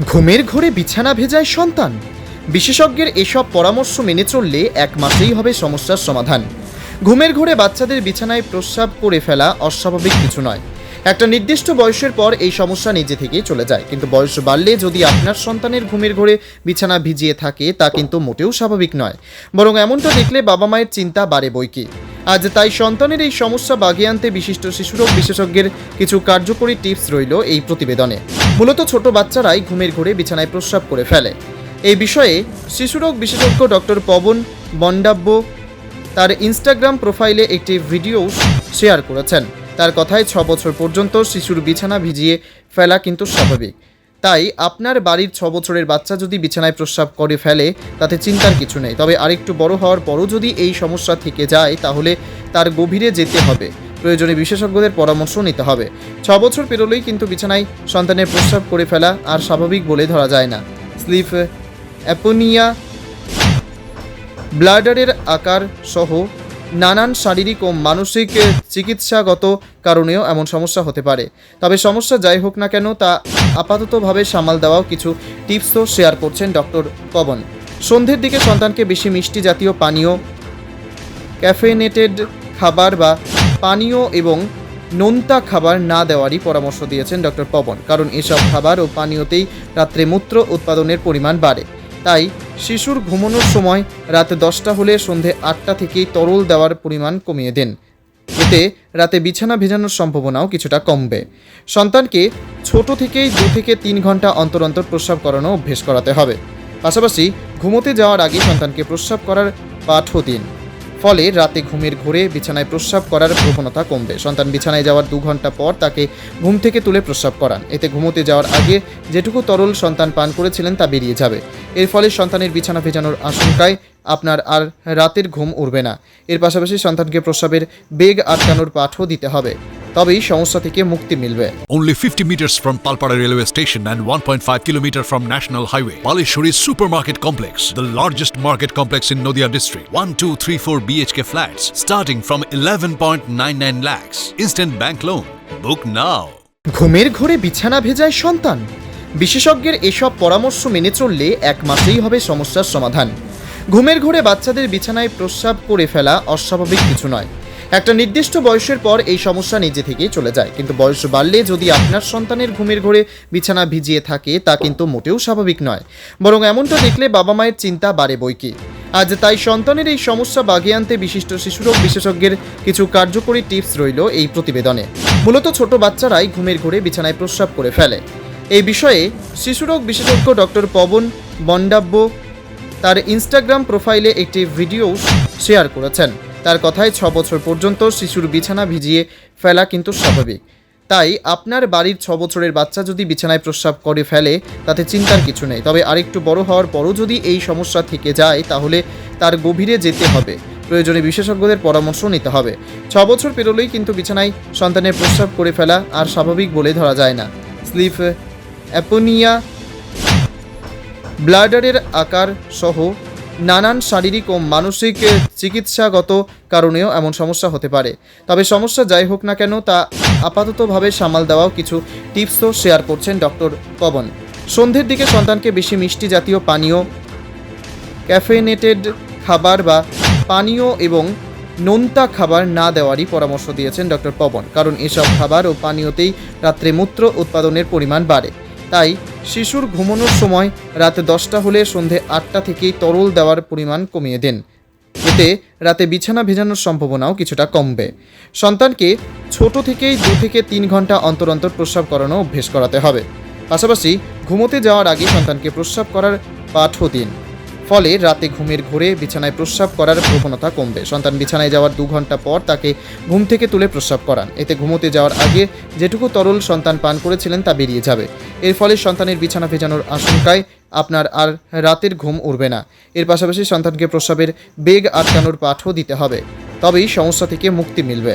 ঘুমের ঘোরে বিছানা ভেজায় সন্তান। বিশেষজ্ঞের এসব পরামর্শ মেনে চললে এক মাসেই হবে সমস্যার সমাধান। ঘুমের ঘোরে বাচ্চাদের বিছানায় প্রস্রাব করে ফেলা অস্বাভাবিক কিছু নয়। একটা নির্দিষ্ট বয়সের পর এই সমস্যা নিজে থেকেই চলে যায়। কিন্তু বয়স বাড়লে যদি আপনার সন্তানের ঘুমের ঘোরে বিছানা ভিজিয়ে থাকে, তা কিন্তু মোটেও স্বাভাবিক নয়। বরং এমনটা দেখলে বাবা মায়ের চিন্তা বাড়ে বইকি আজ তাই সন্তানের এই সমস্যা বাগিয়ে আনতে বিশিষ্ট শিশুরোগ বিশেষজ্ঞের কিছু কার্যকরী টিপস রইল এই প্রতিবেদনে। মূলত ছোট বাচ্চারাই ঘুমের ঘোরে বিছানায় প্রস্রাব করে ফেলে। এই বিষয়ে শিশুরোগ বিশেষজ্ঞ ডক্টর পবন বন্ডাব্য তার ইনস্টাগ্রাম প্রোফাইলে একটি ভিডিও শেয়ার করেছেন। তার কথায় ছ বছর পর্যন্ত শিশুর বিছানা ভিজিয়ে ফেলা কিন্তু স্বাভাবিক। তাই আপনার বাড়ির ছ বছরের বাচ্চা যদি বিছানায় প্রস্রাব করে ফেলে, তাতে চিন্তার কিছু নেই। তবে আরেকটু বড় হওয়ার পরও যদি এই সমস্যা থেকে যায়, তাহলে তার গভীরে যেতে হবে। প্রয়োজনে বিশেষজ্ঞদের পরামর্শ নিতে হবে। ছ বছর পেরোলেই কিন্তু বিছানায় সন্তানের প্রস্রাব করে ফেলা আর স্বাভাবিক বলে ধরা যায় না। স্লিপ, অ্যাপোনিয়া, ব্লাডারের আকার সহ নানান শারীরিক ও মানসিক চিকিৎসাগত কারণেও এমন সমস্যা হতে পারে। তবে সমস্যা যাই হোক না কেন তা আপাততভাবে সামাল দেওয়াও কিছু টিপসও শেয়ার করছেন ডক্টর পবন। সন্ধ্যের দিকে সন্তানকে বেশি মিষ্টি জাতীয় পানীয় ক্যাফেনেটেড খাবার বা পানীয় এবং নোনতা খাবার না দেওয়ারই পরামর্শ দিয়েছেন ডক্টর পবন। কারণ এসব খাবার ও পানীয়তেই রাত্রে মূত্র উৎপাদনের পরিমাণ বাড়ে। তাই শিশুর ঘুমানোর সময় রাত দশটা হলে সন্ধে আটটা থেকেই তরল দেওয়ার পরিমাণ কমিয়ে দেন। এতে রাতে বিছানা ভেজানোর সম্ভাবনাও কিছুটা কমবে। সন্তানকে ছোট থেকেই দু থেকে তিন ঘণ্টা অন্তর অন্তর প্রস্রাব করানো অভ্যেস করাতে হবে। পাশাপাশি ঘুমোতে যাওয়ার আগে সন্তানকে প্রস্রাব করার পাঠও দিন। ফলে রাতে ঘুমের ঘোরে বিছানায় প্রস্রাব করার প্রবণতা কমবে। সন্তান বিছানায় যাওয়ার দু ঘণ্টা পর তাকে ঘুম থেকে তুলে প্রস্রাব করান। এতে ঘুমোতে যাওয়ার আগে যেটুকু তরল সন্তান পান করেছিলেন তা বেরিয়ে যাবে। এর ফলে সন্তানের বিছানা ভেজানোর আশঙ্কায় আপনার আর রাতের ঘুম উড়বে না। এর পাশাপাশি সন্তানকে প্রস্রাবের বেগ আটকানোর পাঠও দিতে হবে। তবেই সমস্যা থেকে মুক্তি মিলবে Only 50 meters from Palpara railway station and 1.5 kilometer from National Highway. Palishuri Supermarket Complex, the largest market complex in Noida district. 1, 2, 3, 4 BHK flats starting from 11.99 lakhs. Instant bank loan. Book now. ঘুমের ঘোরে বিছানা ভেজায় সন্তান বিশেষজ্ঞের এসব পরামর্শ মেনে চললে এক মাসেই হবে সমস্যার সমাধান ঘুমের ঘোরে বাচ্চাদের বিছানায় প্রস্রাব করে ফেলা অস্বাভাবিক কিছু নয় একটা নির্দিষ্ট বয়সের পর এই সমস্যা নিজে থেকেই চলে যায়। কিন্তু বয়স বাড়লে যদি আপনার সন্তানের ঘুমের ঘোরে বিছানা ভিজিয়ে থাকে, তা কিন্তু মোটেও স্বাভাবিক নয়। বরং এমনটা দেখলে বাবা মায়ের চিন্তা বাড়ে বইকি। আজ তাই সন্তানের এই সমস্যা বাগিয়ে আনতে বিশিষ্ট শিশুরোগ বিশেষজ্ঞের কিছু কার্যকরী টিপস রইল এই প্রতিবেদনে। মূলত ছোট বাচ্চারাই ঘুমের ঘোরে বিছানায় প্রস্রাব করে ফেলে। এই বিষয়ে শিশুরোগ বিশেষজ্ঞ ডক্টর পবন বন্ডাব্য তার ইনস্টাগ্রাম প্রোফাইলে একটি ভিডিও শেয়ার করেছেন। তার কথায় ছ বছর পর্যন্ত শিশুর বিছানা ভিজিয়ে ফেলা কিন্তু স্বাভাবিক। তাই আপনার বাড়ির ছ বছরের বাচ্চা যদি বিছানায় প্রস্রাব করে ফেলে, তাতে চিন্তার কিছু নেই। তবে আরেকটু বড় হওয়ার পরও যদি এই সমস্যা থেকে যায়, তাহলে তার গভীরে যেতে হবে। প্রয়োজনে বিশেষজ্ঞদের পরামর্শ নিতে হবে। ছ বছর পেরোলেই কিন্তু বিছানায় সন্তানের প্রস্রাব করে ফেলা আর স্বাভাবিক বলে ধরা যায় না। স্লিপ, অ্যাপোনিয়া, ব্লাডারের আকার সহ নানান শারীরিক ও মানসিক চিকিৎসাগত কারণেও এমন সমস্যা হতে পারে। তবে সমস্যা যাই হোক না কেন, তা আপাততভাবে সামাল দেওয়াও কিছু টিপসও শেয়ার করছেন ডক্টর পবন। সন্ধ্যের দিকে সন্তানকে বেশি মিষ্টি জাতীয় পানীয় ক্যাফেনেটেড খাবার বা পানীয় এবং নোনতা খাবার না দেওয়ারই পরামর্শ দিয়েছেন ডক্টর পবন, কারণ এসব খাবার ও পানীয়তেই রাত্রে মূত্র উৎপাদনের পরিমাণ বাড়ে। তাই শিশুর ঘুমানোর সময় রাত দশটা হলে সন্ধে আটটা থেকেই তরল দেওয়ার পরিমাণ কমিয়ে দেন। এতে রাতে বিছানা ভেজানোর সম্ভাবনাও কিছুটা কমবে। সন্তানকে ছোট থেকেই দু থেকে তিন ঘণ্টা অন্তর অন্তর প্রস্রাব করানো অভ্যেস করাতে হবে। পাশাপাশি ঘুমোতে যাওয়ার আগে সন্তানকে প্রস্রাব করার পাঠও দিন। ফলে রাতে ঘুমের ঘোরে বিছানায় প্রস্রাব করার প্রবণতা কমবে। সন্তান বিছানায় যাওয়ার দু ঘণ্টা পর তাকে ঘুম থেকে তুলে প্রস্রাব করান। এতে ঘুমোতে যাওয়ার আগে যেটুকু তরল সন্তান পান করেছিলেন তা বেরিয়ে যাবে। এর ফলে সন্তানের বিছানা ভেজানোর আশঙ্কায় আপনার আর রাতের ঘুম উড়বে না। এর পাশাপাশি সন্তানকে প্রস্রাবের বেগ আটকানোর পাঠও দিতে হবে। তবেই সমস্যা থেকে মুক্তি মিলবে।